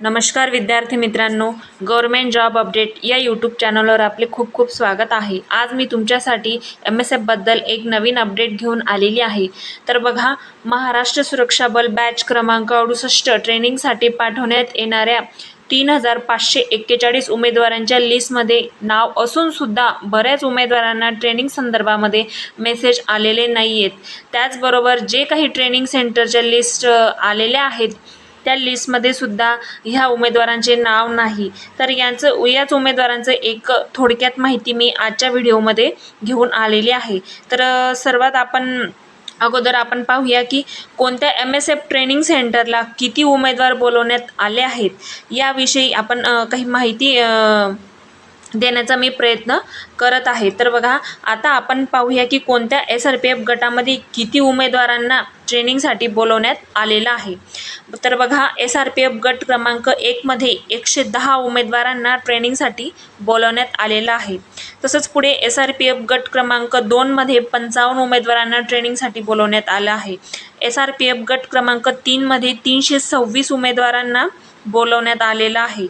नमस्कार विद्यार्थी मित्रांनो गव्हर्मेंट जॉब अपडेट या यूट्यूब चॅनलवर आपले खूप खूप स्वागत आहे. आज मी तुमच्यासाठी एम एस एफबद्दल एक नवीन अपडेट घेऊन आलेली आहे. तर बघा महाराष्ट्र सुरक्षा बल बॅच क्रमांक अडुसष्ट ट्रेनिंगसाठी पाठवण्यात येणाऱ्या तीन हजार पाचशे एक्केचाळीस उमेदवारांच्या लिस्टमध्ये नाव असूनसुद्धा बऱ्याच उमेदवारांना ट्रेनिंग संदर्भामध्ये मेसेज आलेले नाही आहेत त्याचबरोबर जे काही ट्रेनिंग सेंटरच्या लिस्ट आलेल्या आहेत त्या लिस्टमध्ये सुद्धा ह्या उमेदवारांचे नाव नाही. तर यांचं याच उमेदवारांचं एक थोडक्यात माहिती मी आजच्या व्हिडिओमध्ये घेऊन आलेली आहे. तर सर्वात आपण अगोदर आपण पाहूया की कोणत्या एम एस एफ ट्रेनिंग सेंटरला किती उमेदवार बोलवण्यात आले आहेत. याविषयी आपण काही माहिती देण्याचा मी प्रयत्न करत आहे. तर बघा आता आपण पाहूया की कोणत्या एस आर पी एफ गटामध्ये किती उमेदवारांना ट्रेनिंगसाठी बोलवण्यात आलेलं आहे. तर बघा एस आर पी एफ गट क्रमांक एकमध्ये एकशे दहा उमेदवारांना ट्रेनिंगसाठी बोलवण्यात आलेलं आहे. तसंच पुढे एस आर पी एफ गट क्रमांक दोनमध्ये पंचावन्न उमेदवारांना ट्रेनिंगसाठी बोलवण्यात आलं आहे. एस आर पी एफ गट क्रमांक तीनमध्ये तीनशे सव्वीस उमेदवारांना बोलवण्यात आलेलं आहे.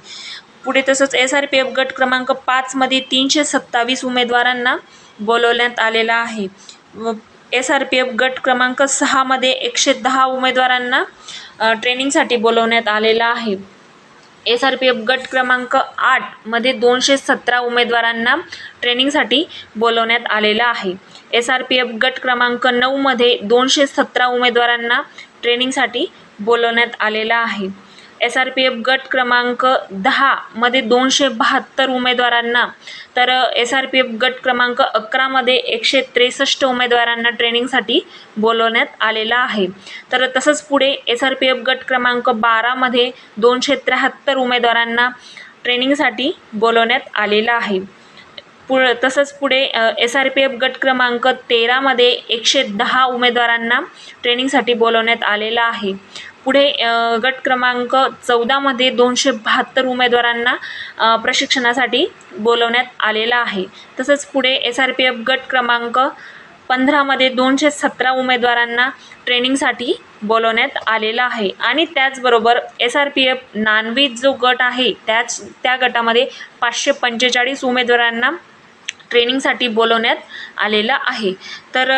पुढे तसंच एस आर पी एफ गट क्रमांक पाचमध्ये तीनशे सत्तावीस उमेदवारांना बोलवण्यात आलेला आहे. एस आर पी एफ गट क्रमांक सहामध्ये एकशे दहा उमेदवारांना ट्रेनिंगसाठी बोलवण्यात आलेला आहे. एस आर पी एफ गट क्रमांक आठमध्ये दोनशे सतरा उमेदवारांना ट्रेनिंगसाठी बोलवण्यात आलेलं आहे. एस आर पी एफ गट क्रमांक नऊमध्ये दोनशे सतरा उमेदवारांना ट्रेनिंगसाठी बोलवण्यात आलेलं आहे. एस आर पी एफ गट क्रमांक दहामध्ये दोनशे बहात्तर उमेदवारांना तर एस आर पी एफ गट क्रमांक अकरामध्ये एकशे त्रेसष्ट उमेदवारांना ट्रेनिंगसाठी बोलवण्यात आलेलं आहे. तर तसंच पुढे एस आर पी एफ गट क्रमांक बारामध्ये दोनशे त्र्याहत्तर उमेदवारांना ट्रेनिंगसाठी बोलवण्यात आलेलं आहे. पु तसंच पुढे एस आर पी एफ गट क्रमांक तेरामध्ये एकशे दहा उमेदवारांना ट्रेनिंगसाठी बोलवण्यात आलेलं आहे. पुढे गट क्रमांक चौदामध्ये दोनशे बहात्तर उमेदवारांना प्रशिक्षणासाठी बोलवण्यात आलेला आहे. तसंच पुढे एस आर पी एफ गट क्रमांक पंधरामध्ये दोनशे सतरा उमेदवारांना ट्रेनिंगसाठी बोलवण्यात आलेला आहे. आणि त्याचबरोबर एस आर पी एफ नानवीज जो गट आहे त्याच त्या गटामध्ये पाचशे पंचेचाळीस उमेदवारांना ट्रेनिंगसाठी बोलवण्यात आलेलं आहे. तर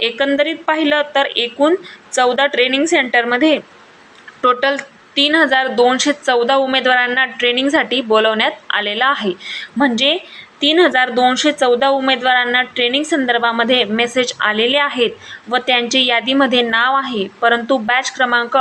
एकंदरीत पाहिलं तर एकूण चौदा ट्रेनिंग सेंटरमध्ये टोटल तीन हजार दोनशे चौदा उमेदवारांना ट्रेनिंगसाठी बोलवण्यात आलेलं आहे. म्हणजे तीन हजार दोनशे चौदा उमेदवारांना ट्रेनिंग संदर्भामध्ये मेसेज आलेले आहेत व त्यांचे यादीमध्ये नाव आहे. परंतु बॅच क्रमांक